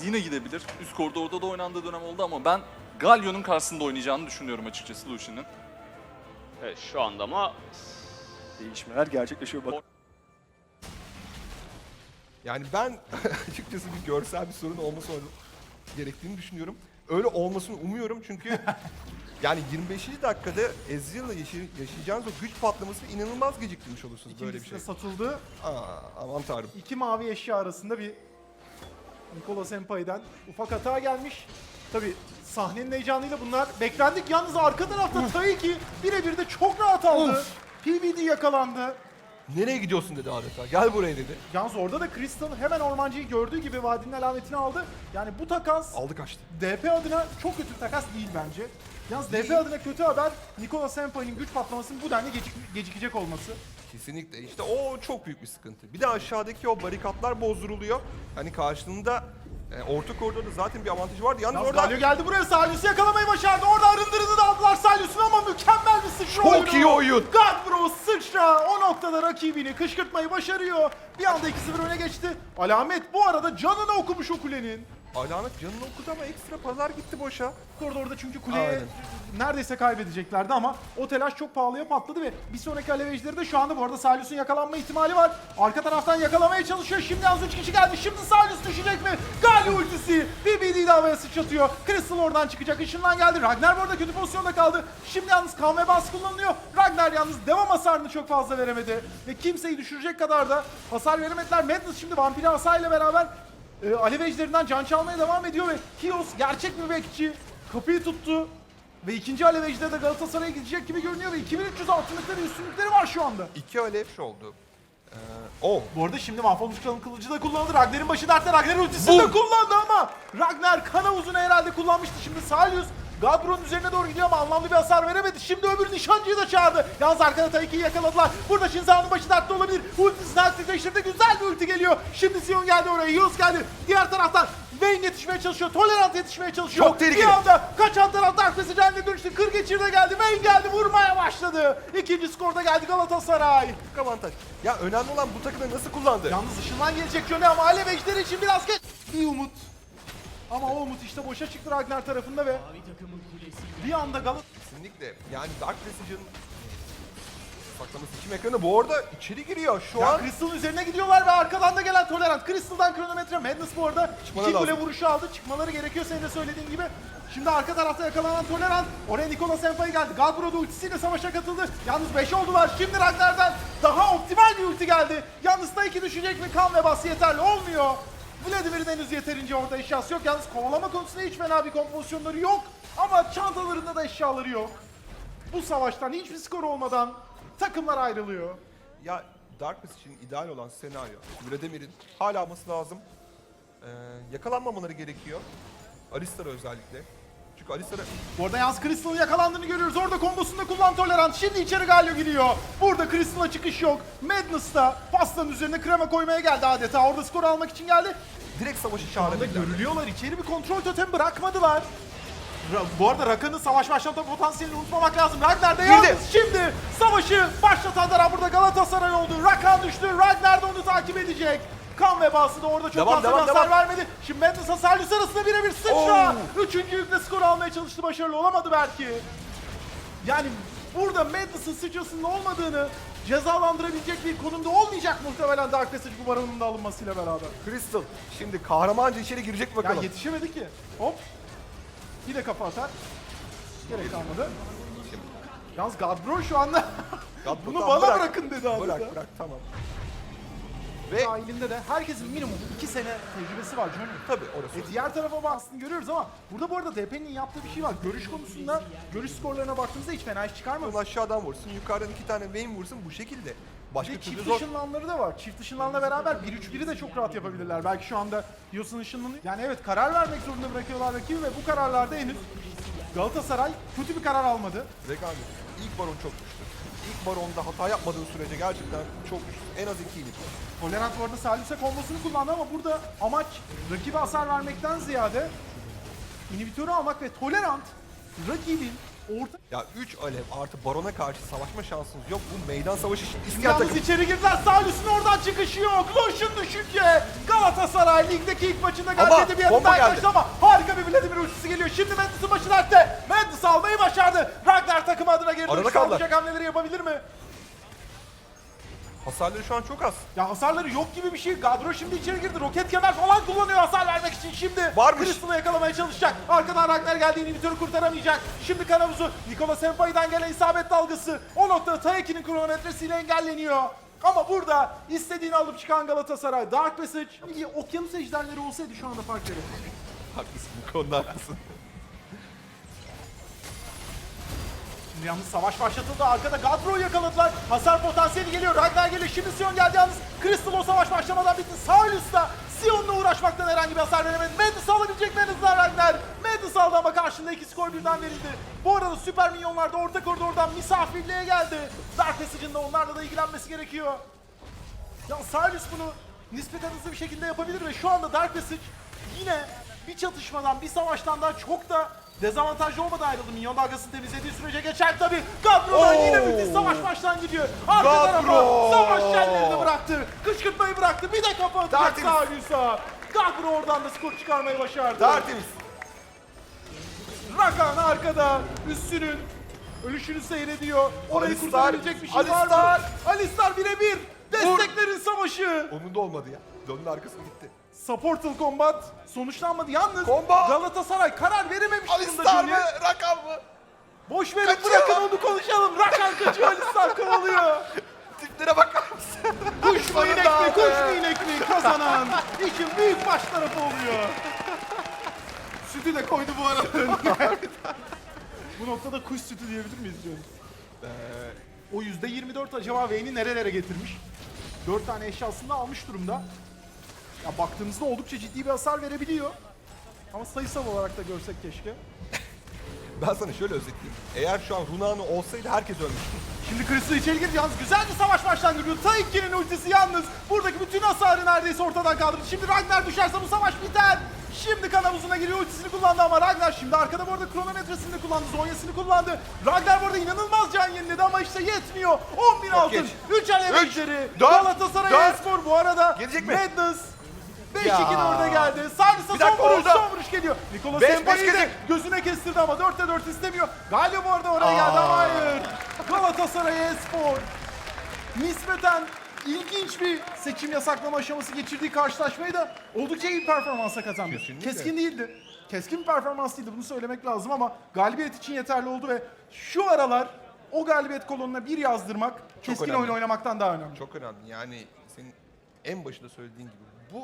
yine gidebilir. Üst koridorda da oynandığı dönem oldu ama ben Galio'nun karşısında oynayacağını düşünüyorum açıkçası Lucian'ın. Evet şu anda ama Değişmeler gerçekleşiyor. Bak Yani ben açıkçası bir görsel bir sorun olması gerektiğini düşünüyorum. Öyle olmasını umuyorum çünkü yani 25. dakikada Ezreal'la yaşay- yaşayacağınız o güç patlamasını inanılmaz geciktirmiş olursunuz böyle bir İkincisi şey. de satıldı. Aa, aman tanrım. İki mavi eşya arasında bir Nikola Senpai'den ufak hata gelmiş. Tabi sahnenin heyecanıyla bunlar beklendik. Yalnız arka tarafta Taiki birebir de çok rahat aldı. PBD yakalandı. Nereye gidiyorsun dedi adeta. Gel buraya dedi. Yalnız orada da Crystal hemen ormancıyı gördüğü gibi vadinin alametini aldı. Yani bu takas Aldı kaçtı. DP adına çok kötü bir takas değil bence. Yalnız DP adına kötü haber Nikola Senpai'nin güç patlamasının bu denli gecik- gecikecek olması. Kesinlikle. İşte o çok büyük bir sıkıntı. Bir de aşağıdaki o barikatlar bozduruluyor. Hani karşılığında e, orta koridorda zaten bir avantajı vardı. Yalnız Yalnız orada Galio geldi buraya Salyus'u yakalamayı başardı. Orada arındırını da aldılar Salyus'un ama mükemmel bir sıçra Çok oyunu. iyi oyun. Godbro sıçra o noktada rakibini kışkırtmayı başarıyor. Bir anda 2-0 öne geçti. Alamet bu arada canını okumuş o kulenin. Alamet canını okudu ama ekstra pazar gitti boşa. Koridorda çünkü kuleye Aynen. neredeyse kaybedeceklerdi ama o telaş çok pahalıya patladı ve bir sonraki alev ejderi de şu anda bu arada Salyus'un yakalanma ihtimali var. Arka taraftan yakalamaya çalışıyor. Şimdi yalnız 3 kişi geldi. Şimdi Salyus düşecek mi? Galio ultisi. BBD'yi de havaya sıçratıyor. Crystal oradan çıkacak. Işınlan geldi. Ragnar bu arada kötü pozisyonda kaldı. Şimdi yalnız kan ve bas kullanılıyor. Ragnar yalnız devam hasarını çok fazla veremedi. Ve kimseyi düşürecek kadar da hasar veremediler. Madness şimdi vampiri hasarıyla beraber e, alev ejderinden can çalmaya devam ediyor ve Kios gerçek bir bekçi. Kapıyı tuttu. Ve ikinci alev ejderi de Galatasaray'a gidecek gibi görünüyor ve 2300 altınlıkları üstünlükleri var şu anda. İki alev oldu. Ee, oh. Bu arada şimdi mahvolmuş kalın kılıcı da kullanıldı. Ragnar'ın başı dertte Ragnar ultisini de kullandı ama Ragnar kana uzunu herhalde kullanmıştı. Şimdi Salyus Gadron'un üzerine doğru gidiyor ama anlamlı bir hasar veremedi. Şimdi öbür nişancıyı da çağırdı. Yalnız arkada Taiki'yi yakaladılar. Burada Shinza'nın başı dertte olabilir. Ultisini aktifleştirdi. Güzel bir ulti geliyor. Şimdi Sion geldi oraya. Yunus geldi. Diğer taraftan Vayne yetişmeye çalışıyor. Tolerant yetişmeye çalışıyor. Çok tehlikeli. Bir anda kaçan taraf Dark haline dönüştü. Kır geçirde geldi. Vayne geldi. Vurmaya başladı. İkinci skorda geldi Galatasaray. Büyük avantaj. Ya önemli olan bu takımı nasıl kullandı? Yalnız ışınlan gelecek yöne ama Alev için biraz geç. Bir umut. Ama o umut işte boşa çıktı Ragnar tarafında ve bir anda Galat Kesinlikle. Yani Dark Passage'ın saklaması için ekranı bu arada içeri giriyor şu ya an. Crystal'ın üzerine gidiyorlar ve arkadan da gelen Tolerant. Crystal'dan kronometre Madness bu arada Çıkmaları iki kule vuruşu aldı. Çıkmaları gerekiyor senin de söylediğin gibi. Şimdi arka tarafta yakalanan Tolerant. Oraya Nikola Senpai geldi. Galbro da ultisiyle savaşa katıldı. Yalnız 5 oldular. Şimdi Ragnar'dan daha optimal bir ulti geldi. Yalnız da iki düşecek mi? Kan ve bas yeterli olmuyor. Vladimir'in henüz yeterince orada eşyası yok. Yalnız kovalama konusunda hiç fena bir kompozisyonları yok. Ama çantalarında da eşyaları yok. Bu savaştan hiçbir skor olmadan takımlar ayrılıyor. Ya Dark Passage için ideal olan senaryo. Vladimir'in hala alması lazım. Ee, yakalanmamaları gerekiyor. Alistar'a özellikle. Çünkü Alistar'a Bu arada yalnız Crystal'ın yakalandığını görüyoruz. Orada kombosunu da kullan Tolerant. Şimdi içeri Galio giriyor. Burada Crystal'a çıkış yok. Madness da pastanın üzerine krema koymaya geldi adeta. Orada skor almak için geldi. Direkt savaşı çağırabilirler. görülüyorlar. İçeri bir kontrol totem bırakmadılar. Ra- Bu arada Rakan'ın savaş başlatma potansiyelini unutmamak lazım. Ragnar da yalnız şimdi savaşı başlatan taraf burada Galatasaray oldu. Rakan düştü. Ragnar da onu takip edecek. Kan vebası da orada çok Devam, fazla devam, hasar devam. vermedi. Şimdi Madness Hasarlus arasında birebir sıçra. Oo. Üçüncü yükle skor almaya çalıştı. Başarılı olamadı belki. Yani burada Madness'ın sıçrasının olmadığını cezalandırabilecek bir konumda olmayacak muhtemelen Dark Passage bu baronun da alınmasıyla beraber. Crystal şimdi kahramanca içeri girecek Ya bakalım. yetişemedi ki. Hop. Bir de kafa atar. Gerek kalmadı. Yalnız Gadbro şu anda Ya bunu bana bırak. bırakın dedi adeta. Bırak bırak tamam. Ve Dahilinde de herkesin minimum 2 sene tecrübesi var Johnny. tabii orası. E diğer tarafa bastığını görüyoruz ama burada bu arada DP'nin yaptığı bir şey var. Görüş konusunda görüş skorlarına baktığımızda hiç fena iş çıkarmadı. Bunu aşağıdan vursun, yukarıdan iki tane Vayne vursun bu şekilde. Başka Bir de türlü çift zor. ışınlanları da var. Çift ışınlanla beraber 1-3-1'i de çok rahat yapabilirler. Belki şu anda Yos'un ışınlanı... Yani evet karar vermek zorunda bırakıyorlar rakibi ve bu kararlarda henüz Galatasaray kötü bir karar almadı. Rekabet. İlk baron çok güçlü. İlk baronda hata yapmadığın sürece gerçekten çok. En az iki iyilik. Tolerant bu arada Salus'e kombosunu kullandı ama burada amaç rakibe hasar vermekten ziyade inhibitörü almak ve Tolerant rakibin Orta Ya 3 alev artı barona karşı savaşma şansınız yok. Bu meydan savaşı isteyen Yalnız takım. içeri girdiler. Salyus'un oradan çıkışı yok. Loş'un düşünce. Galatasaray ligdeki ilk maçında galibiyete bir adım bomba daha geldi. yaklaştı ama harika bir Vladimir ultisi geliyor. Şimdi Mendis'in başı dertte. Mendis almayı başardı. Ragnar takımı adına geri Arada dönüş kaldılar. sağlayacak hamleleri yapabilir mi? Hasarları şu an çok az. Ya hasarları yok gibi bir şey. Gadro şimdi içeri girdi. Roket kemer falan kullanıyor hasar vermek için. Şimdi Varmış. Crystal'ı yakalamaya çalışacak. Arkadan Ragnar geldi. İnhibitörü kurtaramayacak. Şimdi Kanavuzu. Nikola Senpai'den gelen isabet dalgası. O noktada Tayaki'nin kronometresiyle engelleniyor. Ama burada istediğini alıp çıkan Galatasaray. Dark Passage. Okyanus ejderleri olsaydı şu anda fark verirdi. Haklısın bu konuda haklısın. Şimdi yalnız savaş başlatıldı. Arkada Gadro'yu yakaladılar. Hasar potansiyeli geliyor. Ragnar geliyor. Şimdi Sion geldi yalnız. Crystal o savaş başlamadan bitti. Saulus da Sion'la uğraşmaktan herhangi bir hasar veremedi. Madness alabilecek Madness'lar Ragnar. Madness aldı ama karşında iki skor birden verildi. Bu arada süper minyonlar da orta koridordan misafirliğe geldi. Dark Passage'ın da onlarla da ilgilenmesi gerekiyor. Ya Saulus bunu nispeten hızlı bir şekilde yapabilir ve şu anda Dark Passage yine bir çatışmadan, bir savaştan daha çok da dezavantajlı olmadan ayrıldı. Minyon dalgasını temizlediği sürece geçer tabi. Gadro'dan Oo. yine müthiş savaş baştan gidiyor. Arka tarafa Gadro. savaş şenlerini bıraktı. Kışkırtmayı bıraktı. Bir de kafa atacak Tertemiz. Saulus'a. Gadro oradan da skor çıkarmayı başardı. Tertemiz. Rakan arkada üstünün ölüşünü seyrediyor. Orayı Alistar, kurtarabilecek bir şey var mı? Alistar. Alistar birebir. Desteklerin savaşı. Onun da olmadı ya. Döndü arkasına gitti. Supportal Combat sonuçlanmadı. Yalnız Combat. Galatasaray karar verememiş durumda Alistar mı? Junior. Mı? Boş verin Kaçıyor. bırakın onu konuşalım. Rakan kaçıyor Alistar kovalıyor. Tiplere bakar mısın? Mi Sonunda kuş be. mu inek mi kazanan. İşin büyük baş tarafı oluyor. Sütü de koydu bu arada. bu noktada kuş sütü diyebilir miyiz diyorum. O yüzde 24 acaba Vayne'i nerelere getirmiş? 4 tane eşyasını da almış durumda. Ya baktığımızda oldukça ciddi bir hasar verebiliyor. Ama sayısal olarak da görsek keşke. Ben sana şöyle özetleyeyim. Eğer şu an Runano olsaydı herkes ölmüştü. Şimdi Crystal içeri girdi yalnız güzel bir savaş başlangıcı. Taiki'nin ultisi yalnız buradaki bütün hasarı neredeyse ortadan kaldırdı. Şimdi Ragnar düşerse bu savaş biter. Şimdi kan havuzuna giriyor ultisini kullandı ama Ragnar şimdi arkada bu arada kronometresini kullandı. Zonyasını kullandı. Ragnar bu arada inanılmaz can yeniledi ama işte yetmiyor. 10 bin altın. geç. 3 alev Üç, ejderi. dört, Galatasaray dört. Espor bu arada. Gelecek mi? Madness. 5-2 Ya. orada geldi. Bir son dakika, vuruş, son vuruş geliyor. Nikola Beş, de gelecek. gözüne kestirdi ama 4'te 4 istemiyor. Galio bu arada oraya geldi ama hayır. Galatasaray Espor nispeten ilginç bir seçim yasaklama aşaması geçirdiği karşılaşmayı da oldukça iyi performansa kazandı. Kesinlikle. Keskin değildi. Keskin bir performans değildi bunu söylemek lazım ama galibiyet için yeterli oldu ve şu aralar o galibiyet kolonuna bir yazdırmak keskin önemli. oyun oynamaktan daha önemli. Çok önemli. Yani senin en başında söylediğin gibi bu